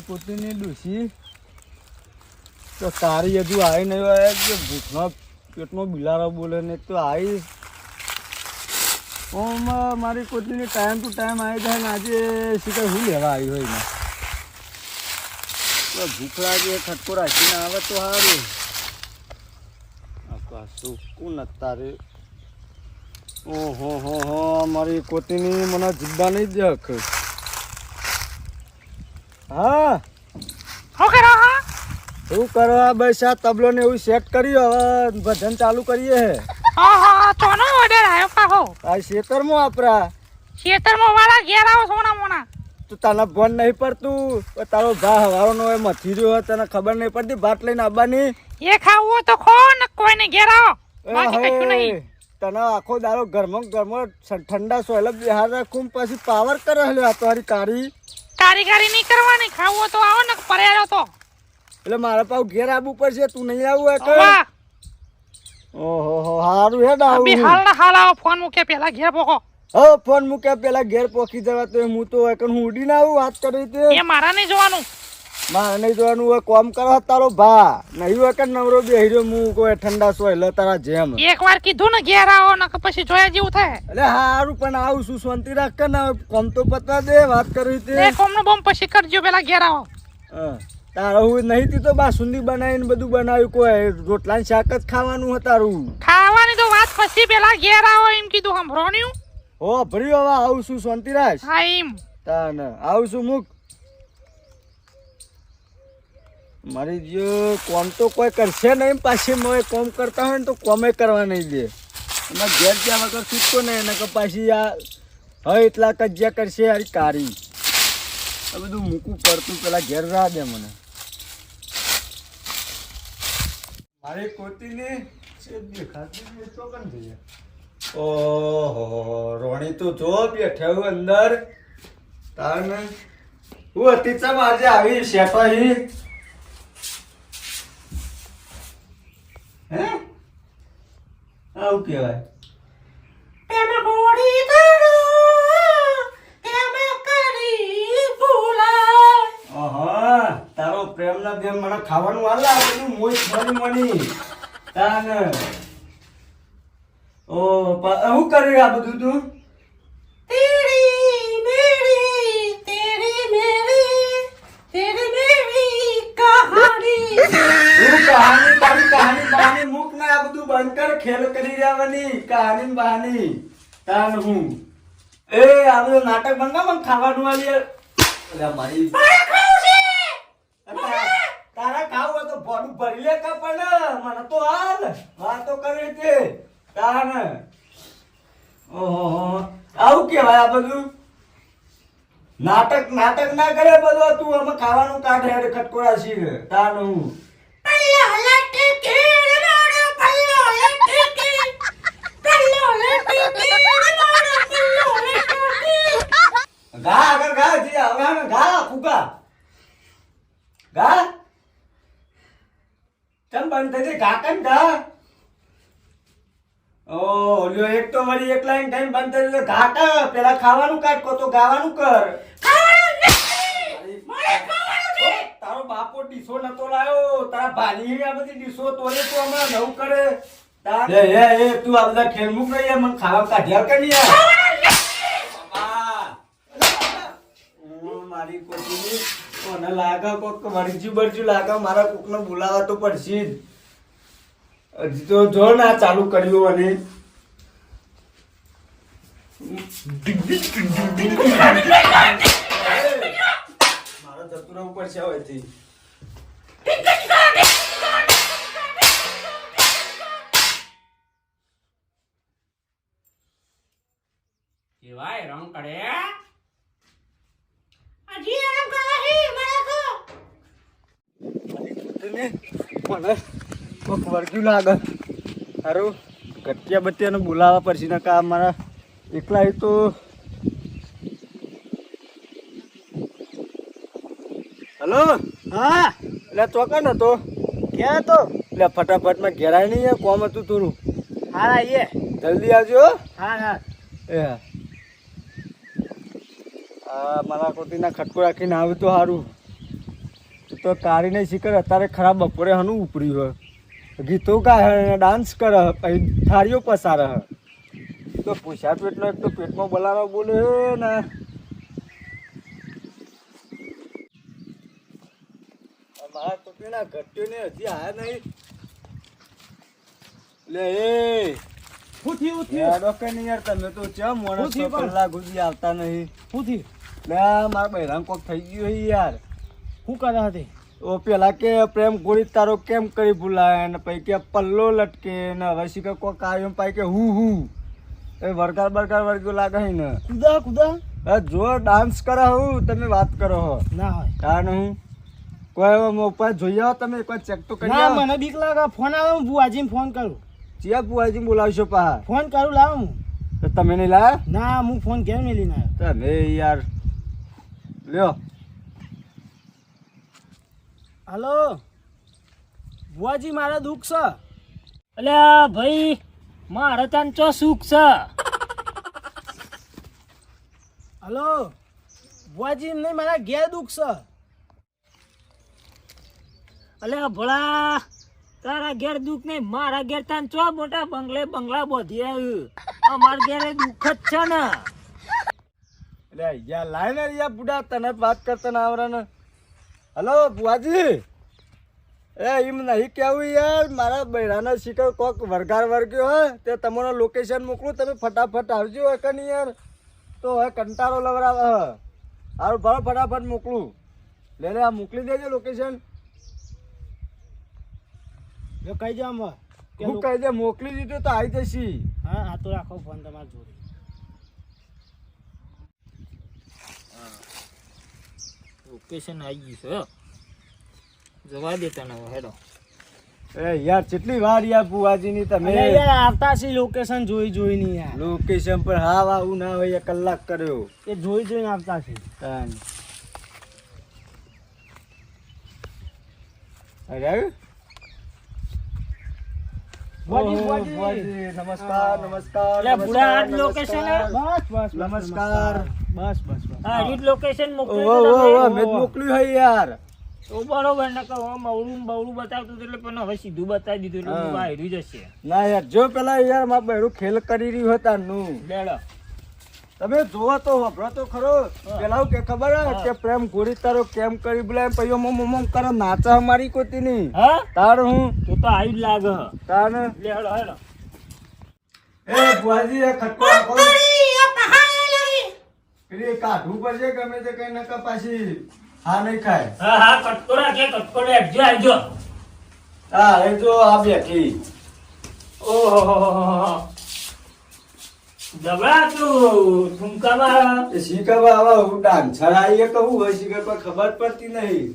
મારી કોતીની ડૂસી તો તારી હજુ આવી નહીં હોય કે ભૂખનો પેટનો બિલારો બોલે ને તો આવી ઓમ, મારી કોતીની ટાઈમ ટુ ટાઈમ આવી જાય ને આજે શીખર હું લેવા આવી હોય ને ભૂખ લાગે ખટકો રાખીને આવે તો સારું શું કોણ તારે ઓહો, હો હો, મારી કોતીની મને જિદ્દા નહીં દેખ હા. શું કરો હા? શું કરવા બસ આ તબલો ને એવું સેટ કર્યું હવે ભજન ચાલુ કરીએ હે. ઓહો ચોનો ઓર્ડર આવ્યો પાહો આ ખેતરમાં વાપરા. ખેતરમાં વાળા ઘેર આવો સોના મોના. તું તને ફોન નહીં પડતું. તારો ભા હવારોનો નો મથી રહ્યો હોય તને ખબર નહીં પડતી. ભાત લઈને આવવાની. એ ખાવું તો ખો ને કોઈને ઘેર આવો. બાકી કશું નહીં. તને આખો દારો ગરમો ગરમો ઠંડા સોયલ બિહાર રાખું પછી પાવર કરે હલ્યો આ તારી. કારી કારીગરી નહીં કરવાની ખાવું તો આવો ને પરેલો તો. એટલે મારા પાવ ઘેર આવવું પડશે તું નહીં આવું હોય કે ઓહો હો હારું હે ડાઉ અભી હાલ ના હાલ આવો ફોન મૂકે પેલા ઘેર પોકો હો ફોન મૂકે પેલા ઘેર પોકી જવા તો હું તો હોય હું હું ઉડીને આવું વાત કરી તે. એ મારા નહીં જોવાનું. મારે નહીં જોવાનું હોય કોમ કરો તારો ભા. નહીં હોય કે નવરો બે હીરો હું કોઈ ઠંડા સોય લે તારા જેમ. એક વાર કીધું ને ઘેર આવો ને પછી જોયા જેવું થાય. એટલે હારું પણ આવું શું શાંતિ રાખ કે ના? કોમ તો પતવા દે વાત કરી તે એ કોમનો બોમ પછી કરજો પેલા ઘેર આવો. તારે હું નહીં તી તો બાસુંદી બનાવીને બધું બનાવ્યું કોઈ. રોટલા શાક જ ખાવાનું હતારું તારું. ખાવાની તો વાત પછી પેલા ઘેર આવો એમ કીધું સાંભળવાનું હો. ભર્યું હવે આવું શું શાંતિ રાખ? હા એમ. તાને આવું છું મુક? મારી જો કોમ તો કોઈ કરશે નહીં પાછી મોય કોમ કરતા હોય ને તો કોમે કરવા નહીં દે. એમાં ઘેર જ્યાં વગર છૂટતો નહીં એને કે પાછી આ હવે એટલા કજ્યા કરશે યાર કારી. આ બધું મૂકવું પડતું પેલા ઘેર રાહ દે મને. મારી થઈ ઓહો રોણી તો જો બેઠા હું અંદર. તારને હું આજે આવી હી હે? આવું કહેવાય. તારો પ્રેમના બેન મને ખાવાનું હાલ બધું મોજ મની મની. તાને. ઓ હું કરી આ બધું તું? બધું કર ખેલ કરી રહેવાની કહાની બહાની. તાન હું. એ આ બધું નાટક બંધ કર મને ખાવાનું અલ્યા મારી તારા ખાવું હોય તો ભોડું ભરી લે કા પણ. મને તો હાલ. વાતો કરે તે તાન ઓહો આવું કેવાય આ બધું. નાટક નાટક ના કરે બધું તું. અમે ખાવાનું કાઢે હેડ ખટકોડા શીખ તાન હું. પલ્લો લટકે મારો પલ્લો લટકે પલ્લો લટકે મારો પલ્લો લટકે ગા આગળ ગા જી આગળ ગા ફૂકા ગા. ચમ બંધ થઈ જાય. ગા કન ગા? ઓ એક તો વળી એક લાઈન ટાઈમ બંધ થઈ ઘા પેલા ખાવાનું કાઢ કો તો ગાવાનું કર. તારો બાપો ડીસો નતો લાયો. તારા ભાની આ બધી ડીસો તોલે તો હમણાં નવું કરે. એ એ એ તું આ બધા ખેલ મૂક નહીં મને ખાવા કાઢ્યા કે નહીં યાર મારી કોચીની કોને લાગે કોક વરજી બરજી લાગે મારા કોકને બોલાવા તો પડશે જ. હજી તો જો ના ચાલુ કર્યું અને મારે જતું રહેવું પડશે હવેથી. કેવાય રંકડે હજી કરો હી મારા કો મને કોક વર્ગ્યું લાગે. સારું ગટિયા બટિયાને બોલાવવા પડશે ને કા મારા એકલા એ તો હલો? હા એટલે ચોકન હતો. ક્યાં હતો? એટલે ફટાફટમાં ઘેરાય નહીં કોમ હતું થોડું. હા આવીએ. જલ્દી આવજો હા. હા એ હા. આ મારા કોટીના ખટકો રાખીને આવે તો સારું. તો કારીને શીખર અત્યારે ખરાબ બપોરે હનું ઉપડ્યું હોય. ગીતો ગાય ડાન્સ કરે પછી થાળીઓ પસાર હ. તો પૂછ્યા પેટનો એક તો પેટમાં બોલાવા બોલે ને. મારા ટોપીના ઘટ્યો ને હજી આયા નહીં. લે એ. શું ઉઠી. શું કે નહીં યાર તમે તો ચમ મોણસ? કલાક સુધી આવતા નહીં. થયું લે મારા બહેરામ કોક થઈ ગયું છે યાર. શું કરે હતી ઓ પેલા કે પ્રેમ ગોળી તારો કેમ કરી ભૂલાય ને પછી કે પલ્લો લટકે ને હવે શીખે કોક આવ્યો પાઈ કે હું હું. એ વરકાર બરકાર વર્ગ્યો લાગે ને. કુદા કુદા? હવે જો ડાન્સ કરે હું તમે વાત કરો હો. ના હોય. કારણ હું કોઈ મોબાઈલ જોઈ આવો તમે એકવાર ચેક તો કરી ના મને બીક લાગે. ફોન આવે હું બુઆજીને ફોન કરું. ચિયા બુઆજી બોલાવશો પા ફોન કરું લાવ હું. તો તમે નહીં લાયા? ના હું ફોન કેમ નહીં લઈને આવ્યો. તમે યાર લ્યો. હલો. બુઆજી મારા દુઃખ છે. એટલે ભાઈ, મારે તાન ચો સુખ છે? હલો. બુઆજી નહીં, મારા ઘેર દુઃખ છે. એટલે ભલા તારા ઘેર દુઃખ નહીં, મારા ઘેર તને ચો મોટા બંગલે બંગલા બોધી આવ્યું? અમારા ઘેરે દુઃખ જ છે ને. એટલે યાર લાય ને યાર બુડા તને વાત કરતા ના આવરા ને હલો બુઆજી એ એમ નહીં કેવું યાર મારા બૈરાના શિકર કોક વરગાર વર્ગ્યો હોય તે તમારો લોકેશન મોકલું તમે ફટાફટ આવજો હોય કે નહીં યાર? તો હવે કંટાળો લવરાવે હ. હારું ભરો ફટાફટ મોકલું. લે લે આ મોકલી દેજો લોકેશન જો કહી દે હું કહી દે મોકલી દીધું તો આવી જશી હા આ તો રાખો ફોન તમારો જોડે. લોકેશન આવી ગયું છે જવા દે તને હેડો. એ યાર કેટલી વાર યાર બુઆજીની તમે યાર આવતા છે લોકેશન જોઈ જોઈને યાર. લોકેશન પર હાવ આવું ના હોય કલાક કર્યો. એ જોઈ જોઈને આવતા છે. તાન. અરે આવ્યું? બુઆજી, ઓહો, બુઆજી. બુઆજી, નમસ્કાર નમસ્કાર location બસ બસ બસ, નમસ્કાર. બસ બસ બસ. હા લોકેશન. મેં મોકલ્યું હોય યાર. તો બરોબર ને કહો મવડું બવડું બતાવતું હતું એટલે પણ હવે સીધું બતાવી દીધું એટલે હા. જશે ના યાર જો પેલા યાર મારા બહેરું ખેલ કરી રહ્યું હતા નું. લેડો તમે જોવા તો વાપરો તો ખરો. પેલા કે ખબર હે કે પ્રેમ ગોળી તારો કેમ કરી બોલાય પછી મમ મમ કરે નાચા મારી કોતી નહીં તાર હું? તો તો આવી જ લાગે. તાર લે હેડો એ બુઆજી એ ખટકો રાખો. પેલી કાઢવું પડશે ગમે તે કઈ નકર પાછી હા નહીં ખાય. હા હા કટકો રાખે કટકો રાખજો આવજો હા એ જો આ બેઠી. ઓહો જબરા તું ઠુમકામાં એ શીખવા આવા હું ડાન્સર આવીએ કહું હોય શીખર કોઈ ખબર પડતી નહીં.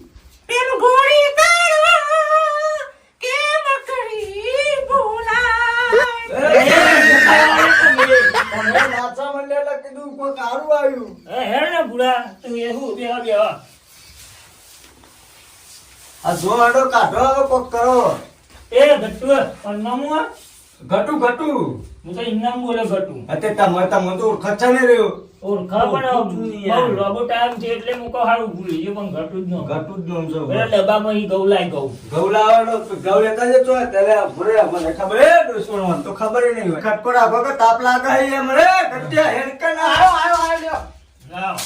પેલું ગોળી? ઘટુ ઘટુ. હું તો ઇન્નામ બોલે ગટ્ટુ અત્યારે તમે તમે તો ઓળખત છે ને રહ્યો ઓળખા પણ ઓળખું જ નહીં યાર. બહુ લાંબો ટાઈમ છે એટલે હું કહું હારું ભૂલી ગયો પણ ઘટુ જ ન ઘટુ જ નામ છે પેલા ડબ્બામાં ઈ ઘઉં લાઈ ઘઉં ઘઉં લાવવાનો તો ઘઉં લેતા જતો હોય ત્યારે ભરે મને ખબર હે દુશ્મન મને તો ખબર ય નહીં હોય ખટકો રાખો કે તાપ લાગે હે એમ રે કટ્યા હેડ કે ના આયો આયો આયો લ્યો લાવ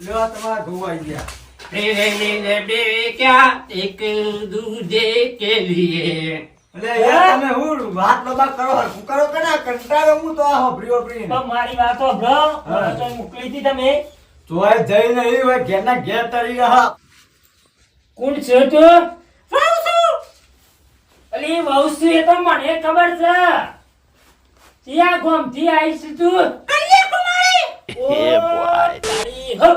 લ્યો આ તમારા ઘઉં આવી ગયા मेरे लिए बे क्या एक दूजे के लिए એટલે યાર તમે હું વાત લબા કરો હરખું કરો કે ના? કંટાળો હું તો આ હોભરી હોભરી પણ મારી વાત તો મોકલી હતી તમે. જોય જઈ નહીં હોય ઘેર ના ઘેર તરી રહ્યા. કોણ છે તું? અલી વહુ એ તો મને ખબર છે. ત્યાં ગોમથી આવીશ તું. ઓ, તારી હો.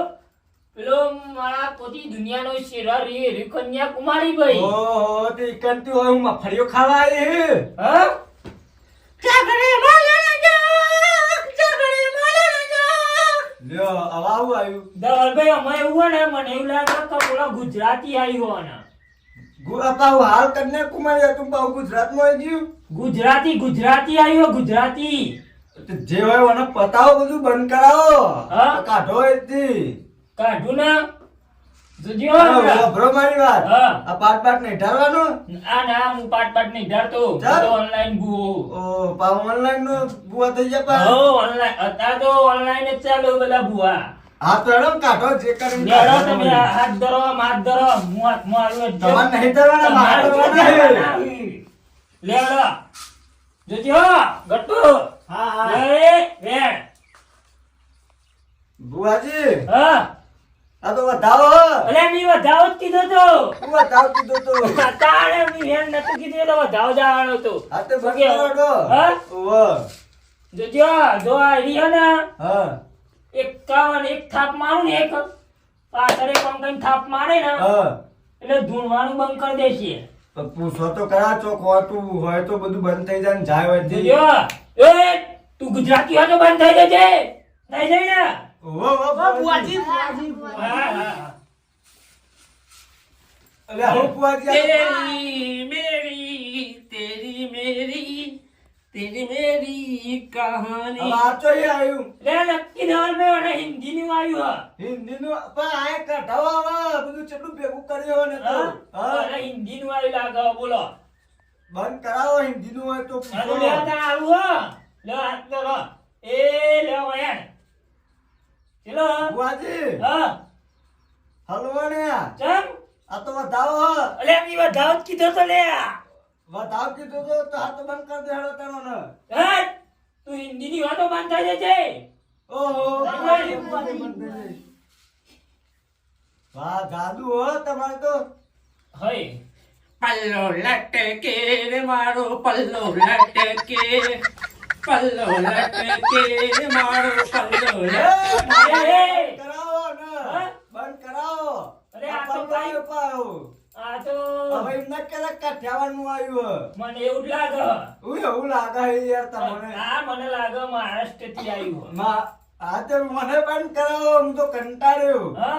પેલો મારા પોતી દુનિયાનો શેરા રે રે કન્યાકુમારી ભાઈ ઓહો તે કંતુ હોય હું મફળીઓ ખાવા આવી હે? હા? ચાકરે માલા ચાકરે માલા લ્યો આવા આવું આવ્યું? દવલભાઈ અમે એવું હોય ને મને એવું લાગે કે પેલો ગુજરાતી આવ્યો ને ગુરાપા હાલ હાલ કન્યાકુમારી તું પાછું ગુજરાતમાં આવી ગયું? ગુજરાતી ગુજરાતી આવ્યો ગુજરાતી. તો જે હોય મને પતાવો બધું બંધ કરાવો. કાઢો એથી. કાઢું ને. જોજો અરે, મારી વાત. આ પાટ પાટ નહીં ઢાળવાનો? આ ના હું પાટ પાટ નહીં ઢાળતો. ચાલ. ઓનલાઈન ભૂવો ઓ પાવ ઓનલાઈન નો બુઆ થઈ જાય પા હો ઓનલાઈન અત્યારે તો ઓનલાઈન જ ચાલુ બધા કાઢો જે કરીને તમે હાથ ધરો હાથ ધરો. હું. નહીં ધરવાના, મારે ધરવાના. જોજો ગટ્ટુ. હા હા. લે વેણ બુઆજી હા. આ તો વધાવો અલે મી વધાવો જ કીધો તો. હું વધાવ કીધો તો. તાણે મી વેણ નતું કીધું એટલે વધાવ જવાનો તો આ તો? બકરો હા? ઓવો. જોજો જો આ રીયો ને. હા. એકાવન એક થાપ મારું ને એક. પાછળ એક અંકન થાપ મારે ને. હા. એટલે ધૂણવાનું બંધ કરી દેશે. પૂછો તો કરા ચોક હોતું હોય તો બધું બંધ થઈ જાય ને જાય હોય. જોજો એ તું ગુજરાતી હોય તો બંધ થઈ જજે. થઈ જાય ને. ઓ મેરી તેરી મેરી તેરી મેરી કહાની. આ તો એ આવ્યું. રે લક્કી હિન્દી નું હા. હિન્દી નું પણ બધું ચેટલું ભેગું કર્યો ને હા? હિન્દી નું આવી લાગો બોલો. બંધ કરાવો હિન્દી નું હોય તો પૂછો. લે આવું હો. એ લે ઓયા ચલો બુઆજી હા. હલવાણિયા ચમ? આ તો વધાવો. અલે મી વધાવ જ કીધો તો લે. વધાવ કીધો તો તો હાથ બંધ કર દે હેડો તારો ને. હે. તું હિન્દી ની વાતો બંધ થઈ જશે ઓહો. વાહ જાદુ હો તમારે તો. હઈ. પલ્લો લટકે રે મારો પલ્લો લટકે. પલ્લો લટકે મારો પલ્લો લટકે એ, એ. બંધ કરાવો ને બંધ કરાવો અરે આ તો આ કાંઈ- આ તો હવે એમને કદાચ કાઠિયાવાડનું આવ્યું મને એવું જ લાગે હું એવું લાગે યાર તમને આ મને લાગે મહારાષ્ટ્રથી આવ્યું માં આ તો મને બંધ કરાવો હું તો કંટાળ્યો હા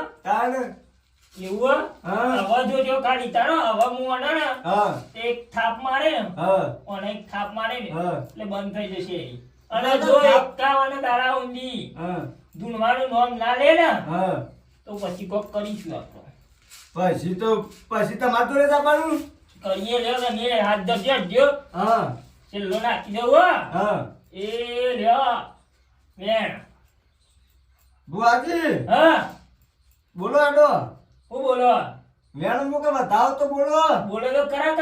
એવું. હવે જોજો કાઢી તારો હવે હું આને ને એક થાપ મારે ને હા. અને એક થાપ મારે ને એટલે બંધ થઈ જશે અને જો એકાવન ઊંધી ધૂણવાનું નામ ના લે ને તો પછી કોક કરીશું આપણે. પછી તો પછી તમારે જોડે જવાનું કરીએ ને ને હાથ ધરજો જો. હા. છેલ્લો નાખી દઉં હો. એ લ્યો વેણ. બુઆજી. હા. બોલો આડો. હું બોલો? વેણ મુકે વધાવ તો બોલો. બોલો તો કરા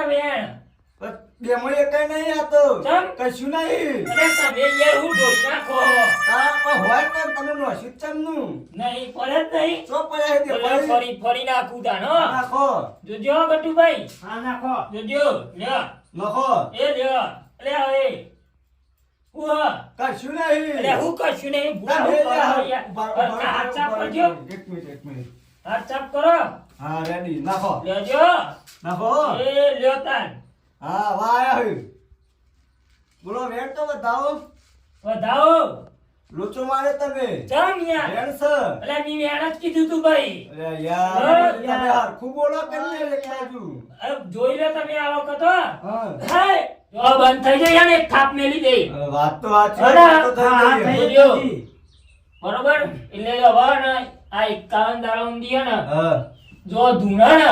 ડેમો એ કઈ નહીં આ તો ચમ? કશું નહીં. અરે તમે યાર હું ઢોળી નાખો. તારા પર હોય તો તમે નોશી નું નહીં પડે જ નહીં. ચો પડે બોલો ફરી ફરી નાખું તાનો નાખો. જોજો ગટુભાઈ હા નાખો. જોજો લ્યો. નાખો. એ લ્યો. લે હવે. હું કશું નહીં. હું કશું નહીં ભૂલ હું કરજો એક મિનિટ એક મિનિટ. હાથ ચાપ કરો. હા રેડી નાખો. લેજો. નાખો. એ લ્યો તાન. હા વાહ આવ્યો બોલો વેટ તો વધાવો. વધાવો. લોચો મારે તમે. ચમ યાર. વેણ સર અલે મી વેણ જ કીધું તું ભાઈ. અરે યાર તમે યાર. હરખું બોલો કેમ એક બાજુ અરે જોઈ લે તમે આ વખત હો. હા. જો બંધ થઈ જાય ને એક થાપ મેલી દે. વાત તો આ છે તો થઈ ગઈ. બરોબર? એટલે જો હવે ને આ એકાવન દાડા ઊંધી હે ને જો ધૂણા ને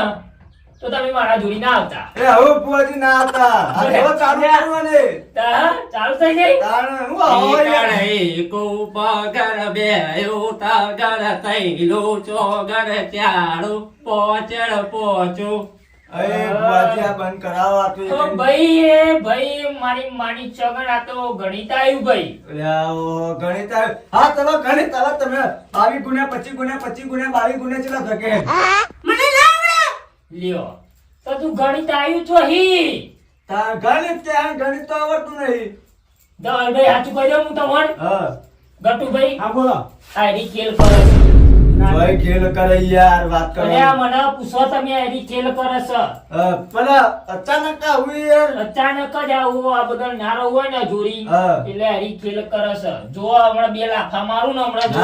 તો તમે મારા જોડી ના આવતા. એ હવે પુવાજી ના આવતા. આ હવે ચાલુ કરવાને. તા ચાલુ થઈ ગઈ? તાણે હું આવો યાર. કો પગર બે તગર તૈલો ચોગર ચારો પોચર પોચો. બંધ કરાવો તો તો ભાઈ એ ભાઈ મારી માની ચગણ આ તો ગણિત આવ્યું ભાઈ. ગણિત આવે. હા ચલો ગણિત હવે તમે બાવીસ ગુણ્યા પચીસ ગુણ્યા પચીસ ગુણ્યા બાવીસ ગુણ્યા કેટલા થકે લ્યો તો તું ગણિત આવ્યું છો હી તાર ગણિત કે આ ગણિત તો આવડતું નહીં. ભાઈ હાચું કહી હું તમને? હા. ગટુભાઈ હા બોલો. કેલ કરો. ભાઈ ખેલ કરે યાર વાત કરો. અરે મને પૂછો તમે એની ખેલ કરે છે. પણ અચાનક આ યાર. અચાનક જ આવું આ બધો નારો હોય ને જોરી એટલે એની ખેલ કરે છે. જો હમણાં બે લાફા મારું ને હમણાં જો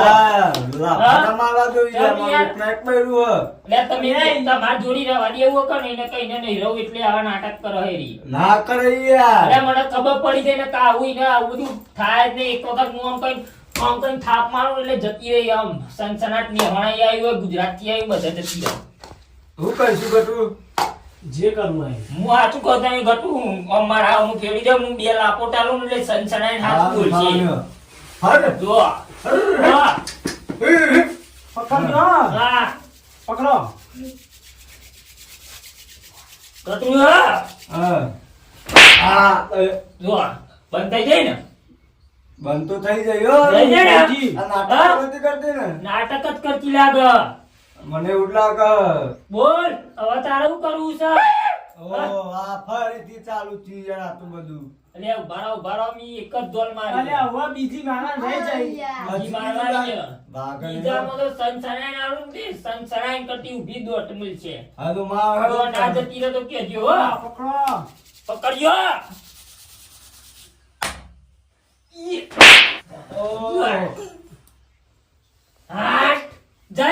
લાફા મારવા જો યાર. પેટ પડ્યું હે. એટલે તમે તમાર જોરી રહેવા દે એવું કર ને એને કહીને નહીં રહું એટલે આવા નાટક કરો હેરી ના કરે યાર. અરે મને ખબર પડી જાય ને કે આવું ને આવું બધું થાય જ નહીં. એક વખત હું આમ કઈ આમ કઈ થાપ મારું એટલે જતી રહી આમ. સનસનાટની હમણાં આવ્યું હોય ગુજરાતી આવી બધા જતી રહી. હું કહીશું ગટુ જે કરવું હોય. હું સાચું કહું તમે ઘટું અમારા હું. ફેરી દઉં હું બે લાપો ટાલું એટલે સનસનાઈને હાથ બોલશે. હર જો હા હા. પકડો. હા. હા આ એ, જો બંધ થઈ જાય ને? બંધ તો થઈ જાય. ને? નાટક નથી કરતી ને? નાટક જ કરતી લાગે. મને એવું લાગે. બોલ હવે તારે શું કરવું છે? ઓ આ ફરીથી ચાલુ થઈ જાય આ તો બધું. અલે ઉભારો ઉભારો મી એક જ દોલ મારી અલે હવે બીજી મારા રહી જાય. બીજી મારા ભાગલ બીજામાં તો સનસનાઈને આલું ને તે કરતી ઊભી દોટ મળશે. હા તો માં દોટ આ જતી તો કહેજો હો. પકડો પકડજો. હાટ જય.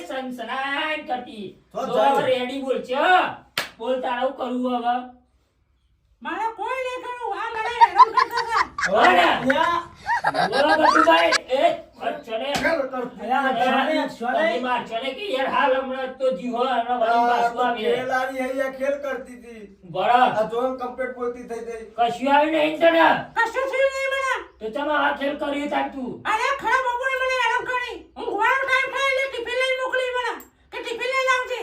સનસનાઈ કરતી. તો રેડી બોલ છે. બોલ તારે શું હવે. મારે કોઈ નહીં આ મને હેરાન કરતા હતા હવે બોલો ગટુભાઈ એ છોડે અલ્યા છોડે, છોડે. તમે માર છોડે કે યાર હાલ હમણાં તો જીવો હમણાં વળી પાછું આવે ખેલાડી અહીંયા ખેલ કરતી હતી. બરાબર. આ જોન કમ્પ્લીટ બોલતી થઈ ગઈ. કશું આવી નહીં તને કશું થયું નહીં મને. તો તમે આ ખેલ કર્યું તાર તું? અરે ખરા બપોરે મને હેરાન કરી. ઊંઘવાનો ટાઈમ થાય એટલે ટિફિન લઈને મોકલી મને કે ટિફિન લઈને આવજે.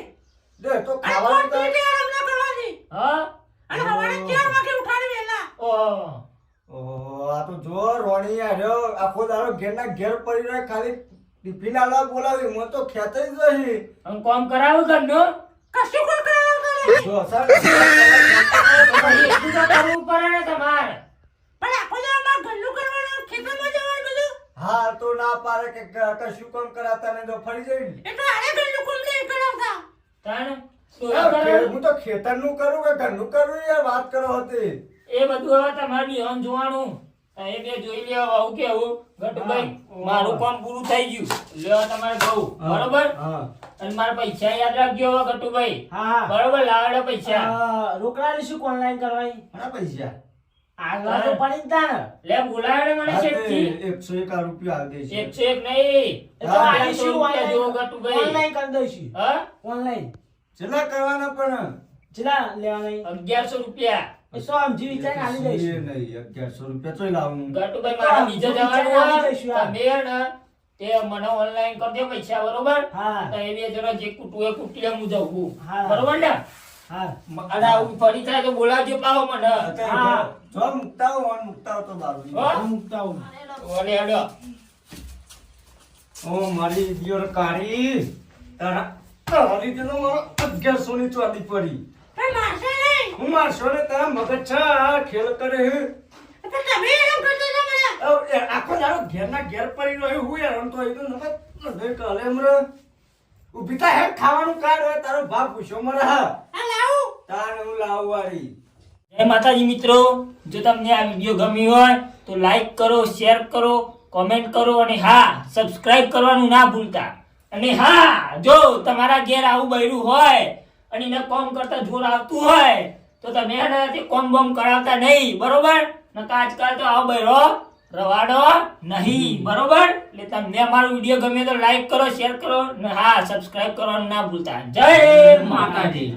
દે તો ખાવાનું તો- આરામ ના કરવાની હા? અને સવારે ચાર વાગે ઉઠાડી વહેલા. ઓહ ઓહો, આ તો જો રોણી હાર્યો આખો દાડો ઘેરના ઘેર પડી રહ્યો ખાલી ટિફિન આલા બોલાવી મને તો ખેતર જ રહી. આમ કામ કરાવું ઘરનું? કશું કોઈ કરાવતા જો સર એટલું તો કરવું પડે ને તમારે. પણ આખો દાડો મારે ઘરનું કરવાનું ખેતરમાં જવાનું બધું? હા તો ના પાડે કે ક- કશું કામ કરાતા ને તો ફરી જઈ એટલે ઘરનું કામ નહીં કરાવતા? કરાવું. હું તો ખેતરનું કરું કે ઘરનું કરું યાર વાત કરો હતી. એ બધું હવે તમારે બિહાન જોવાનું. એ બે જોઈ લે હવે હું? કેવું ગટુભાઈ મારું કામ પૂરું થઈ ગયું. લેવા તમારે બહુ. બરોબર? અને મારા પૈસા યાદ રાખજો હવે ગટુભાઈ. બરોબર લાવડે પૈસા. રોકડા શું ઓનલાઈન કરવાની? ઘણા પૈસા? આગળ પડી જ તા લે બોલાવડે મને શેઠથી. એકસો એક રૂપિયા આવી એકસો એક નહીં. તો જેવો ગટુભાઈ. ઓનલાઈન કરી દઈશું. હા? ઓનલાઈન કેટલા કરવાના પણ. ચલા લેવાના અગિયારસો રૂપિયા. એ તો સમજી વિચારીને આલી એ નહીં અગિયારસો રૂપિયા ચોઈ લાવું. ગટુભાઈ મારા બીજે જવાનું હોય. તમે તે મને ઓનલાઈન કરજો પૈસા બરોબર? તો એ બે જણા જે કૂટું એ કૂટી હું જાઉં હા. બરોબર ને? હા. અને આવું ફરી થાય તો બોલાવજો પાવો મને. હા. જો મુકતા હો ઓન મુકતા તો બારું. હું? મૂકતા હું. ઓલે હેડો. ઓ મારી દિયોર કાળી તારા તારી તેનો મારો અગિયારસો ની ચોદી પડી. પણ મારશે નહીં? હું મારશો ને તારા મગજ છે ખેલ કરે હે. પણ તમે હેરાન કરતા હતા મને. આખો દાડો ઘેરના ઘેર પડી રહ્યો હું યાર આમ તો એ તો નકર નધે કાલે હમરે ઊભી થા હે ખાવાનું કાઢ હોય તારો બાપ પૂછ્યો મરે. હા લાવું. તાને હું લાવું જય માતાજી મિત્રો જો તમને આ વીડિયો ગમ્યો હોય તો લાઈક કરો શેર કરો કોમેન્ટ કરો અને હા સબસ્ક્રાઇબ કરવાનું ના ભૂલતા. અને હા જો તમારા ઘેર આવું બૈરું હોય અને એને કોમ કરતા જોર આવતું હોય, તો તમે એનાથી કોમ બોમ કરાવતા નહીં, બરોબર? નકા આજકાલ તો આવો બૈરો રવાડો નહીં, બરોબર? એટલે તમને મારો વીડિયો ગમે તો લાઈક કરો શેર કરો, ને હા સબસ્ક્રાઇબ કરો ના ભૂલતા. જય માતાજી.